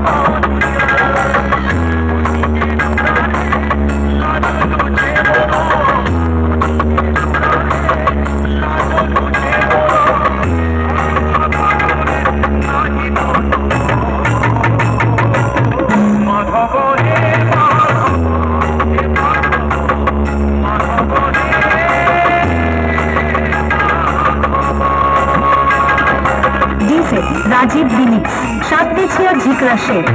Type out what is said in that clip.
Oh. Rajib Dilip আর Jhikra Seth